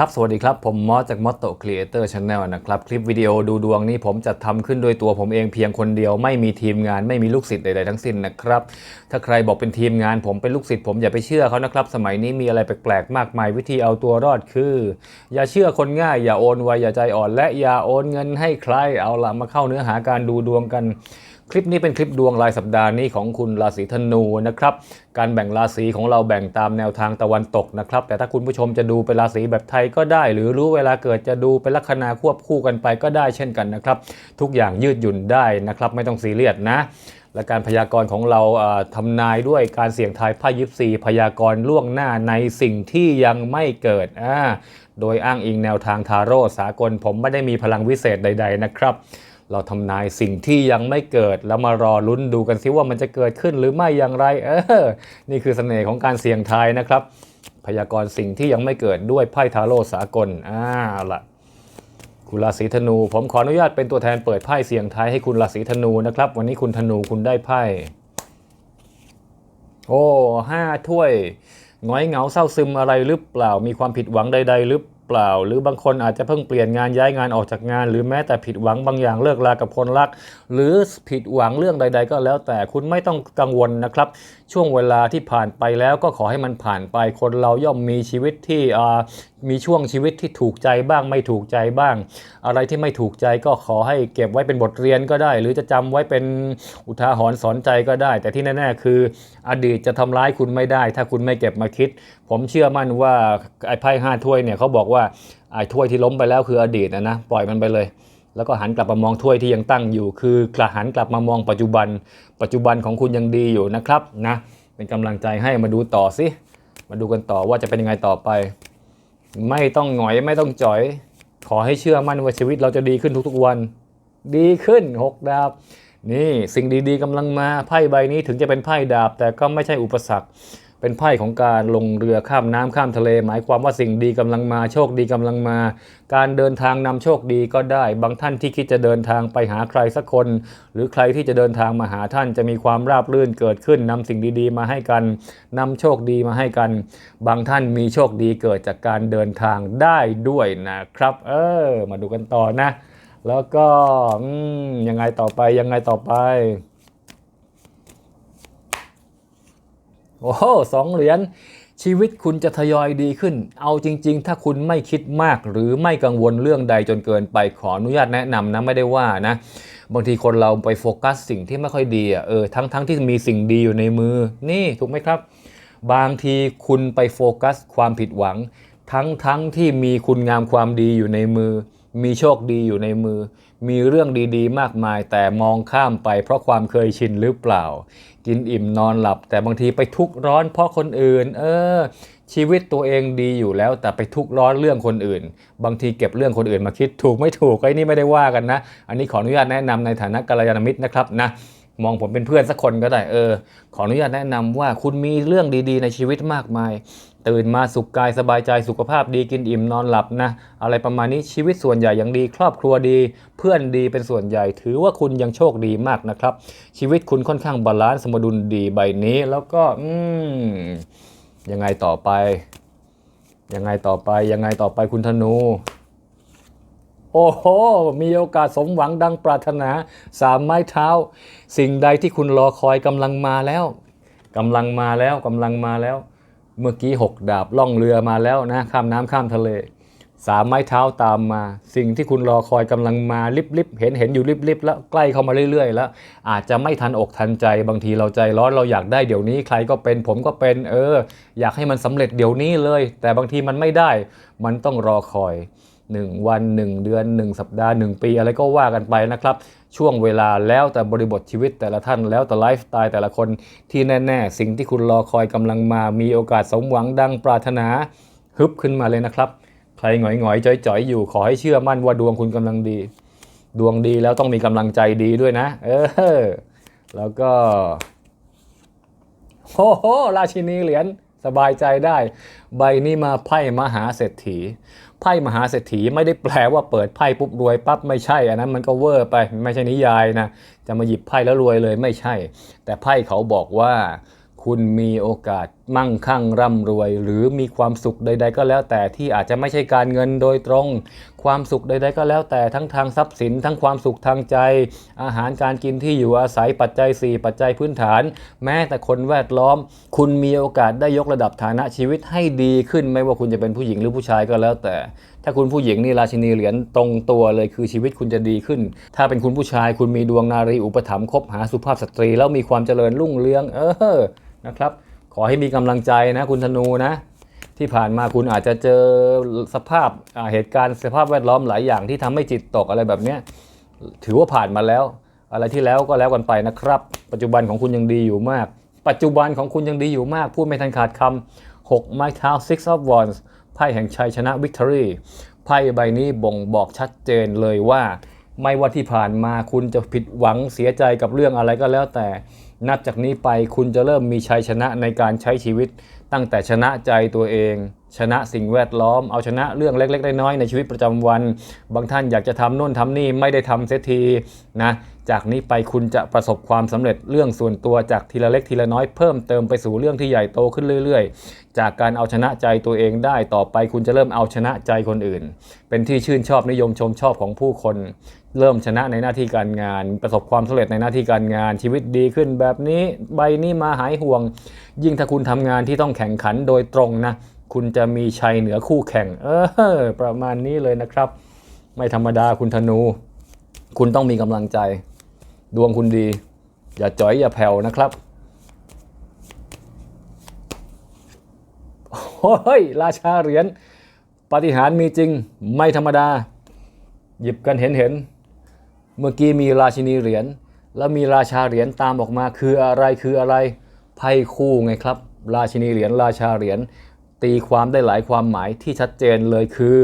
ครับ สวัสดีครับ ผมมอสจาก Motto Creator Channel นะครับ คลิปวิดีโอดูดวงนี้ผมจะทำขึ้นโดยตัวผมเองเพียงคนเดียว ไม่มีทีมงานไม่มีลูกศิษย์ใดๆทั้งสิ้นนะครับ ถ้าใครบอกเป็นทีมงานผมเป็นลูกศิษย์ผมอย่าไปเชื่อเขานะครับ สมัยนี้มีอะไรแปลกๆมากมายวิธีเอาตัวรอดคือ อย่าเชื่อคนง่าย อย่าโอนไวอย่าใจอ่อน และอย่าโอนเงินให้ใครเอาละมาเข้าเนื้อหาการดูดวงกัน คลิปนี้เป็นคลิปดวงรายสัปดาห์นี้ของคุณราศีธนูนะครับ การแบ่งราศีของเราแบ่งตามแนวทางตะวันตกนะครับ แต่ถ้าคุณผู้ชมจะดูเป็นราศีแบบไทยก็ได้ หรือรู้เวลาเกิดจะดูเป็นลัคนาควบคู่กันไปก็ได้เช่นกันนะครับ ทุกอย่างยืดหยุ่นได้นะครับ ไม่ต้องซีเรียสนะและการพยากรณ์ของเราอ่าทำนายด้วยการเสี่ยงทายไพ่ยิปซีพยากรณ์ล่วงหน้าในสิ่งที่ยังไม่เกิด โดยอ้างอิงแนวทางทาโร่สากลผมไม่ได้มีพลังวิเศษใด ๆ นะครับ เราทำนายสิ่งที่ยังไม่เกิด แล้วมารอลุ้นดูกันซิว่ามันจะเกิดขึ้นหรือไม่อย่างไรเออนี่คือเสน่ห์ของการเสี่ยงทายนะครับ พยากรณ์สิ่งที่ยังไม่เกิดด้วยไพ่ทาโร่สากลอ่าละคุณราศีธนู ผมขออนุญาตเป็นตัวแทนเปิดไพ่เสี่ยงทายให้คุณราศีธนูนะครับ วันนี้คุณธนูคุณได้ไพ่โอ้ห้าถ้วยหงอยเหงาเศร้าซึมอะไรหรือเปล่ามีความผิดหวังใด ๆ หรือเปล่า หรือบางคนอาจจะเพิ่งเปลี่ยนงานย้ายงานออกจากงาน หรือแม้แต่ผิดหวังบางอย่างเลิกลากับคนรัก หรือผิดหวังเรื่องใด ๆ ก็แล้วแต่คุณไม่ต้องกังวลนะครับช่วงเวลาที่ผ่านไปแล้วก็ขอให้มันผ่านไปคนเราย่อมมีชีวิตที่มีช่วงชีวิตที่ถูกใจบ้างไม่ถูกใจบ้าง อะไรที่ไม่ถูกใจก็ขอให้เก็บไว้เป็นบทเรียนก็ได้ หรือจะจำไว้เป็นอุทาหรณ์สอนใจก็ได้ แต่ที่แน่ๆ คืออดีตจะทำร้ายคุณไม่ได้ ถ้าคุณไม่เก็บมาคิด ผมเชื่อมั่นว่าไอ้ไพ่ห้าถ้วยเนี่ยเขาบอกว่าไอ้ถ้วยที่ล้มไปแล้วคืออดีตนะนะปล่อยมันไปเลย แล้วก็หันกลับมามองถ้วยที่ยังตั้งอยู่ คือกระหันกลับมามองปัจจุบัน ปัจจุบันของคุณยังดีอยู่นะครับนะเป็นกำลังใจให้มาดูต่อสิมาดูกันต่อว่าจะเป็นยังไงต่อไป ไม่ต้องหงอยไม่ต้องจ่อย ขอให้เชื่อมั่นว่าชีวิตเราจะดีขึ้นทุกๆวัน ดีขึ้นหกดาบนี่สิ่งดีๆกำลังมาไพ่ใบนี้ถึงจะเป็นไพ่ดาบ แต่ก็ไม่ใช่อุปสรรค เป็นไพ่ของการลงเรือข้ามน้ำข้ามทะเล หมายความว่าสิ่งดีกำลังมาโชคดีกำลังมา การเดินทางนำโชคดีก็ได้ บางท่านที่คิดจะเดินทางไปหาใครสักคน หรือใครที่จะเดินทางมาหาท่านจะมีความราบรื่นเกิดขึ้นนำสิ่งดีๆ มาให้กันนำโชคดีมาให้กัน บางท่านมีโชคดีเกิดจากการเดินทางได้ด้วยนะครับ เออ มาดูกันต่อนะ แล้วก็ยังไงต่อไปยังไงต่อไป โอ้โหสองเหรียญชีวิตคุณจะทยอยดีขึ้น เอาจริง ๆ ถ้าคุณไม่คิดมากหรือไม่กังวลเรื่องใดจนเกินไปขออนุญาตแนะนำนะไม่ได้ว่านะ บางทีคนเราไปโฟกัสสิ่งที่ไม่ค่อยดีอะเออทั้งทั้งที่มีสิ่งดีอยู่ในมือ นี่ถูกไหมครับ บางทีคุณไปโฟกัสความผิดหวัง ทั้งทั้งที่มีคุณงามความดีอยู่ในมือ มีโชคดีอยู่ในมือ มีเรื่องดีๆ มากมาย แต่มองข้ามไปเพราะความเคยชินหรือเปล่า กินอิ่มนอนหลับ แต่บางทีไปทุกข์ร้อนเพราะคนอื่น เออ ชีวิตตัวเองดีอยู่แล้ว แต่ไปทุกข์ร้อนเรื่องคนอื่น บางทีเก็บเรื่องคนอื่นมาคิดถูกไม่ถูกไอ้นี่ไม่ได้ว่ากันนะ อันนี้ขออนุญาตแนะนำในฐานะกัลยาณมิตรนะครับนะมองผมเป็นเพื่อนสักคนก็ได้เออ ขออนุญาตแนะนำว่าคุณมีเรื่องดีๆ ในชีวิตมากมาย ตื่นมาสุขกายสบายใจสุขภาพดีกินอิ่มนอนหลับนะอะไรประมาณนี้ชีวิตส่วนใหญ่ย่างดี ครอบครัวดี เพื่อนดีเป็นส่วนใหญ่ ถือว่าคุณยังโชคดีมากนะครับ ชีวิตคุณค่อนข้างบาลานซ์สมดุลดีใบนี้แล้วก็อืมยังไงต่อไป ยังไงต่อไปยังไงต่อไปคุณธนูโอ้โห มีโอกาสสมหวังดังปรารถนาสามไม้เท้า สิ่งใดที่คุณรอคอยกำลังมาแล้วกำลังมาแล้วกำลังมาแล้ว เมื่อกี้หกดาบล่องเรือมาแล้วนะข้ามน้ำข้ามทะเลสามไม้เท้าตามมา สิ่งที่คุณรอคอยกำลังมาลิบๆเห็นเห็นอยู่ลิบๆแล้วใกล้เข้ามาเรื่อย ๆ แล้ว อาจจะไม่ทันอกทันใจบางทีเราใจร้อนเราอยากได้เดี๋ยวนี้ใครก็เป็นผมก็เป็นเออ อยากให้มันสำเร็จเดี๋ยวนี้เลย แต่บางทีมันไม่ได้ มันต้องรอคอย 1 วัน 1 เดือน 1 สัปดาห์ 1 ปีอะไรก็ว่ากันไปนะครับ ช่วงเวลาแล้วแต่บริบทชีวิตแต่ละท่านแล้วแต่ไลฟ์สไตล์แต่ละคนที่แน่ๆ สิ่งที่คุณรอคอยกำลังมามีโอกาสสมหวังดังปรารถนาฮึบขึ้นมาเลยนะครับ ใครหงอยๆจ่อยๆอยู่ขอให้เชื่อมั่นว่าดวงคุณกำลังดี ดวงดีแล้วต้องมีกำลังใจดีด้วยนะ เออ แล้วก็โอ้โหราชินีเหรียญ สบายใจได้ ใบนี้มาไพ่มหาเศรษฐี ไพ่มหาเศรษฐีไม่ได้แปลว่าเปิดไพ่ปุ๊บรวยปั๊บไม่ใช่อันนั้นมันก็เวอร์ไปไม่ใช่นิยายนะจะมาหยิบไพ่แล้วรวยเลยไม่ใช่ แต่ไพ่เขาบอกว่าคคุณมีโอกาสมั่งคั่งร่ำรวย หรือมีความสุขใด ๆ ก็แล้วแต่ที่อาจจะไม่ใช่การเงินโดยตรง ความสุขใดๆก็แล้วแต่ทั้งทางทรัพย์สิน ทั้งความสุขทางใจ อาหารการกินที่อยู่อาศัยปัจจัย 4 ปัจจัยพื้นฐาน แม้แต่คนแวดล้อม คุณมีโอกาสได้ยกระดับฐานะชีวิตให้ดีขึ้น ไม่ว่าคุณจะเป็นผู้หญิงหรือผู้ชายก็แล้วแต่ ถ้าคุณผู้หญิงนี่ราชินีเหรียญตรงตัวเลยคือชีวิตคุณจะดีขึ้น ถ้าเป็นคุณผู้ชายคุณมีดวงนารีอุปถัมภ์คบหาสุภาพสตรี แล้วมีความเจริญรุ่งเรือง เออนะครับขอให้มีกำลังใจนะคุณธนูนะ ที่ผ่านมาคุณอาจจะเจอสภาพเหตุการณ์สภาพแวดล้อมหลายอย่างที่ทำให้จิตตกอะไรแบบนี้ถือว่าผ่านมาแล้ว อะไรที่แล้วก็แล้วกันไปนะครับ ปัจจุบันของคุณยังดีอยู่มาก ปัจจุบันของคุณยังดีอยู่มาก พูดไม่ทันขาดคำ6ไม้เท้า six of wands ไพ่แห่งชัยชนะ victory ไพ่ใบนี้บ่งบอกชัดเจนเลยว่า ไม่ว่าที่ผ่านมาคุณจะผิดหวังเสียใจกับเรื่องอะไรก็แล้วแต่ นับจากนี้ไปคุณจะเริ่มมีชัยชนะในการใช้ชีวิต ตั้งแต่ชนะใจตัวเอง ชนะสิ่งแวดล้อม เอาชนะเรื่องเล็ก ๆ น้อยๆในชีวิตประจำวัน บางท่านอยากจะทำโน่นทำนี่ไม่ได้ทำเสียทีนะ จากนี้ไปคุณจะประสบความสำเร็จเรื่องส่วนตัวจากทีละเล็กทีละน้อยเพิ่มเติมไปสู่เรื่องที่ใหญ่โตขึ้นเรื่อย ๆ จากการเอาชนะใจตัวเองได้ต่อไปคุณจะเริ่มเอาชนะใจคนอื่น เป็นที่ชื่นชอบนิยมชมชอบของผู้คน เริ่มชนะในหน้าที่การงาน ประสบความสำเร็จในหน้าที่การงานชีวิตดีขึ้นแบบนี้ใบนี้มาหายห่วง ยิ่งถ้าคุณทำงานที่ต้องแข่งขันโดยตรงนะคุณจะมีชัยเหนือคู่แข่ง เออ ประมาณนี้เลยนะครับ ไม่ธรรมดาคุณธนู คุณต้องมีกำลังใจ ดวงคุณดี อย่าจ๋อยอย่าแผ่วนะครับโอ้ยราชาเหรียญปฏิหารมีจริงไม่ธรรมดา หยิบกันเห็นเห็น เมื่อกี้มีราชินีเหรียญแล้วมีราชาเหรียญตามออกมาคืออะไรคืออะไรไพ่คู่ไงครับ ราชินีเหรียญราชาเหรียญตีความได้หลายความหมายที่ชัดเจนเลยคือ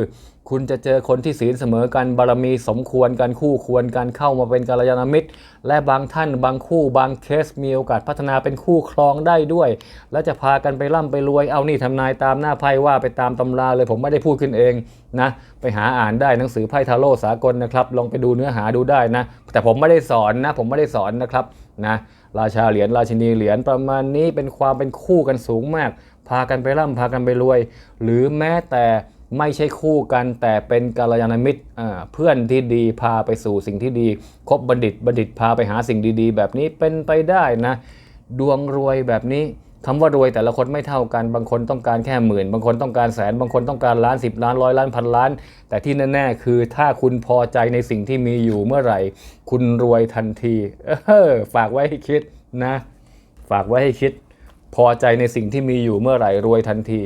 คุณจะเจอคนที่ศีลเสมอกันบารมีสมควรกันคู่ควรกันเข้ามาเป็นกัลยาณมิตร และบางท่านบางคู่บางเคสมีโอกาสพัฒนาเป็นคู่ครองได้ด้วย และจะพากันไปร่ำไปรวยเอานี่ทำนายตามหน้าไพ่ว่าไปตามตำราเลยผมไม่ได้พูดขึ้นเองนะไปหาอ่านได้หนังสือไพ่ทาโร่สากลนะครับลองไปดูเนื้อหาดูได้นะ แต่ผมไม่ได้สอนนะ ผมไม่ได้สอนนะครับนะราชาเหรียญราชินีเหรียญประมาณนี้เป็นความเป็นคู่กันสูงมาก พากันไปร่ำพากันไปรวย หรือแม้แต่ ไม่ใช่คู่กันแต่เป็นกัลยาณมิตรเพื่อนที่ดีพาไปสู่สิ่งที่ดี คบบัณฑิตบัณฑิตพาไปหาสิ่งดีๆ แบบนี้เป็นไปได้นะ ดวงรวยแบบนี้คำว่ารวยแต่ละคนไม่เท่ากันบางคนต้องการแค่หมื่น บางคนต้องการแสน บางคนต้องการล้านสิบล้านร้อยล้านพันล้าน แต่ที่แน่ๆ คือถ้าคุณพอใจในสิ่งที่มีอยู่เมื่อไหร่ คุณรวยทันทีเออฝากไว้ให้คิดนะ ฝากไว้ให้คิด พอใจในสิ่งที่มีอยู่เมื่อไหร่รวยทันที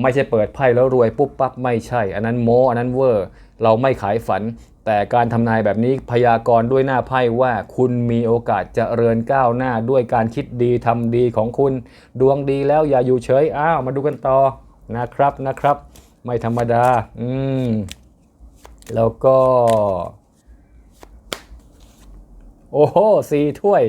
ไม่ใช่เปิดไพ่แล้วรวยปุ๊บปั๊บไม่ใช่ อันนั้นโมอันนั้นเวอร์ เราไม่ขายฝัน แต่การทำนายแบบนี้พยากรณ์ด้วยหน้าไพ่ว่า คุณมีโอกาสจะเริญก้าวหน้าด้วยการคิดดีทำดีของคุณ ดวงดีแล้วอย่าอยู่เฉยอ้าวมาดูกันต่อนะครับนะครับ ไม่ธรรมดา อืมแล้วก็ โอ้โหสีถ้วย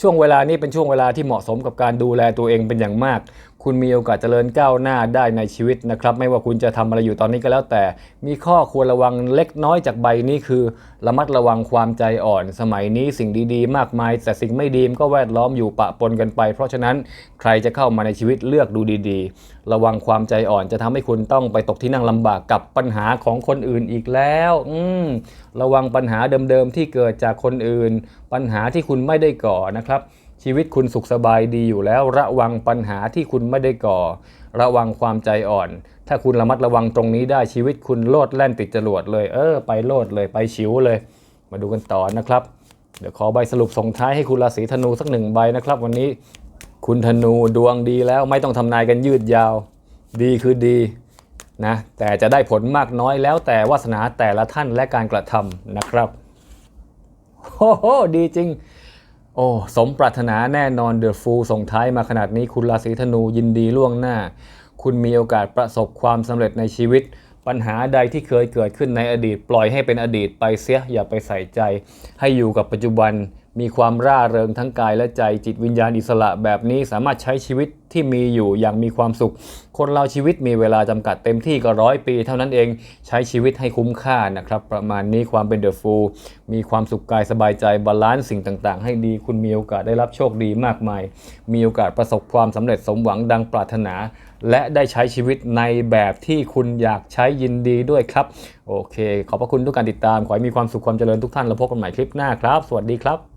ช่วงเวลานี้เป็นช่วงเวลาที่เหมาะสมกับการดูแลตัวเองเป็นอย่างมาก คุณมีโอกาสเจริญก้าวหน้าได้ในชีวิตนะครับ ไม่ว่าคุณจะทำอะไรอยู่ตอนนี้ก็แล้วแต่ มีข้อควรระวังเล็กน้อยจากใบนี้คือ ระมัดระวังความใจอ่อน สมัยนี้สิ่งดีๆ มากมาย แต่สิ่งไม่ดีมันก็แวดล้อมอยู่ปะปนกันไป เพราะฉะนั้นใครจะเข้ามาในชีวิตเลือกดูดีๆ ระวังความใจอ่อนจะทำให้คุณต้องไปตกที่นั่งลำบากกับปัญหาของคนอื่นอีกแล้ว อืระวังปัญหาเดิมๆที่เกิดจากคนอื่น ปัญหาที่คุณไม่ได้ก่อนะครับ ชีวิตคุณสุขสบายดีอยู่แล้ว ระวังปัญหาที่คุณไม่ได้ก่อ ระวังความใจอ่อน ถ้าคุณระมัดระวังตรงนี้ได้ชีวิตคุณโลดแล่นติดจรวดเลย เออ ไปโลดเลยไปฉิวเลย มาดูกันต่อนะครับ เดี๋ยวขอใบสรุปส่งท้ายให้คุณราศีธนูสักหนึ่งใบนะครับ วันนี้คุณธนูดวงดีแล้วไม่ต้องทำนายกันยืดยาว ดีคือดีนะแต่จะได้ผลมากน้อยแล้วแต่วาสนาแต่ละท่านและการกระทำนะครับโอ้โหดีจริง โอ้สมปรารถนาแน่นอนเดอะฟูส่งท้ายมาขนาดนี้คุณราศีธนูยินดีล่วงหน้า คุณมีโอกาสประสบความสำเร็จในชีวิต ปัญหาใดที่เคยเกิดขึ้นในอดีต ปล่อยให้เป็นอดีตไปเสียอย่าไปใส่ใจ ให้อยู่กับปัจจุบัน มีความร่าเริงทั้งกายและใจจิตวิญญาณอิสระแบบนี้สามารถใช้ชีวิตที่มีอยู่อย่างมีความสุข คนเราชีวิตมีเวลาจำกัดเต็มที่ก็ร้อยปี เท่านั้นเองใช้ชีวิตให้คุ้มค่านะครับ ประมาณนี้ความเป็นเดอะฟูลมีความสุขกายสบายใจบาลานซ์สิ่งต่าง ๆ ให้ดีคุณมีโอกาสได้รับโชคดีมากมาย มีโอกาสประสบความสำเร็จสมหวังดังปรารถนา และได้ใช้ชีวิตในแบบที่คุณอยากใช้ยินดีด้วยครับ โอเค ขอบพระคุณทุกการติดตามขอให้มีความสุขความเจริญทุกท่านแล้วพบกันใหม่คลิปหน้าครับ สวัสดีครับ